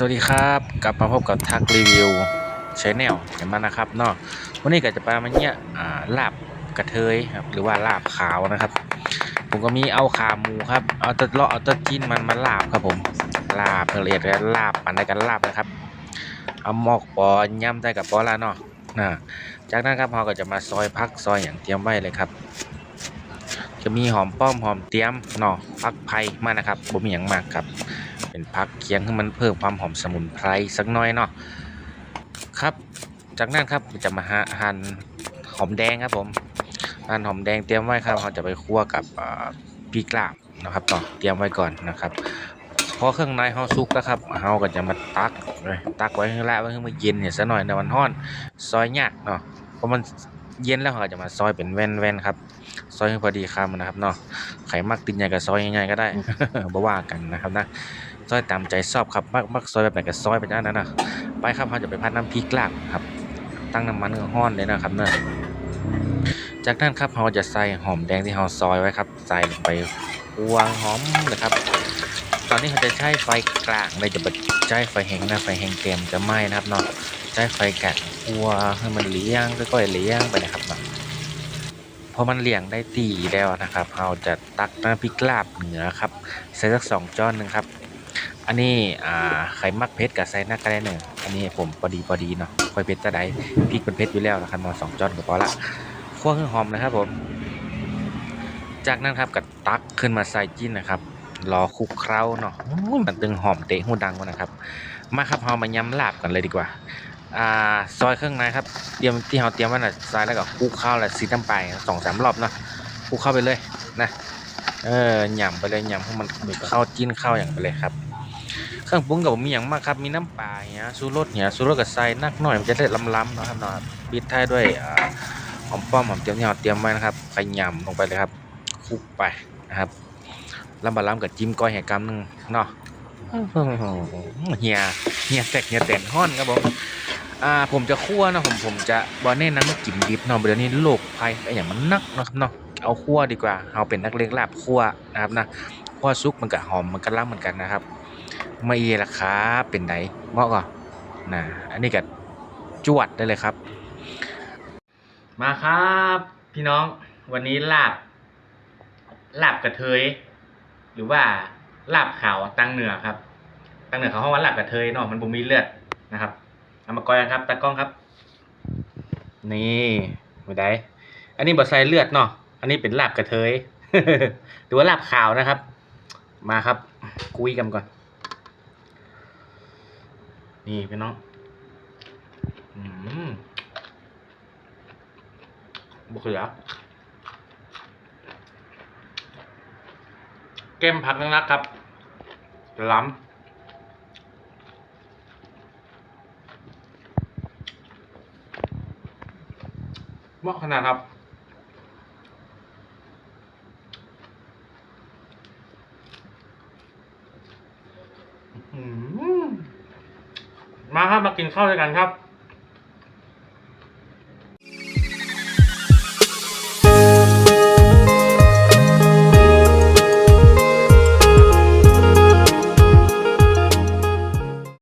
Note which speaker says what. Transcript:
Speaker 1: สวัสดีครับกลับมาพบกับทักรีวิวชแนลเห็นมานะครับเนาะวันนี้ก็จะไปมันเนี่ยลาบกระเทยครับหรือว่าลาบขาวนะครับ ผมก็มีเอาขาหมูครับเอาตะเลาะเอาตะจิ้นมันมาลาบครับผมลาบละเอียดแล้วลาบปันได้กันลาบนะครับ เอาหมอกปอย่ำได้กับปอละเนาะนะจากนั้นครับเราก็จะมาซอยพักซอยอย่างเตรียมไว้เลยครับจะมีหอมป้อมหอมเตรียมเนาะพักไผ่มานะครับบ่มีอย่างมากครับ เป็นพักเคียงให้มันเพิ่มความหอมสมุนไพรสักหน้อยเนาะครับ จากนั้นครับจะมาหั่นหอมแดงครับผมหั่นหอมแดงเตรียมไว้ครับเราจะไปคั่วกับพริกลาบนะครับต่อเตรียมไว้ก่อนนะครับพอเครื่องในเฮาสุกแล้วครับเฮาก็จะมาตักเลยตักไว้ข้างล่างไว้ให้มันเย็นเนี่ยซะหน่อยในวันร้อน ซอยยากเนาะเพราะมัน เย็นแล้วเราจะมาซอยเป็นแว่นๆครับ ซอยให้พอดีคำนะครับเนาะไขมักตินใหญ่กับซอยง่ายๆก็ได้บ่ว่ากันนะครับนะซอยตามใจชอบครับมักมักซอยแบบไหนก็ซอยไปด้านั้นนะไปครับเราจะไปพัดน้ำพริกลาบครับ ตั้งน้ำมันห้อนเลยนะครับเนอะจากนั้นครับเราจะใส่หอมแดงที่เราซอยไว้ครับ ใส่ลงไปคั่วหอมนะครับ ตอนนี้เราจะใช้ไฟกลางเลยจะใช้ไฟแห้งนะไฟแห้งเต็มจะไหม้นะครับเนาะ ช้ไฟกลางคั่วให้มันเลี้ยงค่อยๆเลี้ยงไปนะครับเนาะพอมันเลี้ยงได้ตีแล้วนะครับเราจะตักน้ำพริกลาบเหนือครับใส่สักสองจ้อนหนึ่งครับ อันนี้อ่าไข่มักเพชรกับไซนักก็ได้หนึ่งอันนี้ผมพอดีพอดีเนาะค่อยเพชรจะได้พริกเป็นเพชรอยู่แล้วนะครับมาสองจ้อนก็พอละคั่วเครื่องหอมนะครับผมจากนั้นครับก็ตักขึ้นมาใส่จิ้นนะครับรอคลุกเคล้าเนาะมันตึงหอมเตะหูดังวะนะครับ มาครับเรามายำลาบกันเลยดีกว่า อ่าซอยเครื่องในครับเตรียมที่เราเตรียมไว้น่ะใส่แล้วก็คลุกข้าวแล้วซีน้ำไปสองสามรอบเนาะคลุกข้าไปเลยนะเออหย่ำไปเลยหย่ำให้มันเข้าวจิ้นข้าวอย่างไปเลยครับ เครื่องปรุงกับมีอย่างมากครับมีน้ำปลาเนี้ยซูรสเนี้ยซูรสกับไซนักหน่อยมันจะได้ล้ำๆนะครับเนาะปิดท้ายด้วยหอมป้อมหอมเจียวที่เราเตรียมไว้นะครับขยำลงไปเลยครับคลุกไปนะครับล้วมาล้ำกับจิ้มก้อยแหกกำหนึงเนาะเฮียเฮียแตกเฮียแตนห้อนครับผม อ่าผมจะคั่วนะผมผมจะบอเน่นน้ำกินดิบเนาะเดี๋ยวนี้โลกภัยไอ้อย่างมันนักเนาะครับเนาะเอาคั่วดีกว่าเอาเป็นนักเลงลาบคั่วนะครับนะคั่วซุกมันก็หอมมันก็ล้ำเหมือนกันนะครับม่เอละครับเป็นไดเหมาะก่อนนะอันนี้ก็จวดได้เลยครับ มาครับ พี่น้องวันนี้ลาบลาบกระเทย หรือว่าลาบขาวตังเหนือครับ ตังเหนือเขาห้องว่าลาบกระเทยเนาะมันบ่มีเลือดนะครับ เอามากอยครับตากล้องครับ นี่ไม่ได้อันนี้บดใส่เลือดเนาะอันนี้เป็นลาบกระเทยหรือว่าลาบขาวนะครับ มาครับ คุยกันก่อน นี่พี่น้องอืมบุกเหลือเกมผักนักๆครับล้ำ เหมาะขนาดครับมาครับมากินข้าวด้วยกันครับ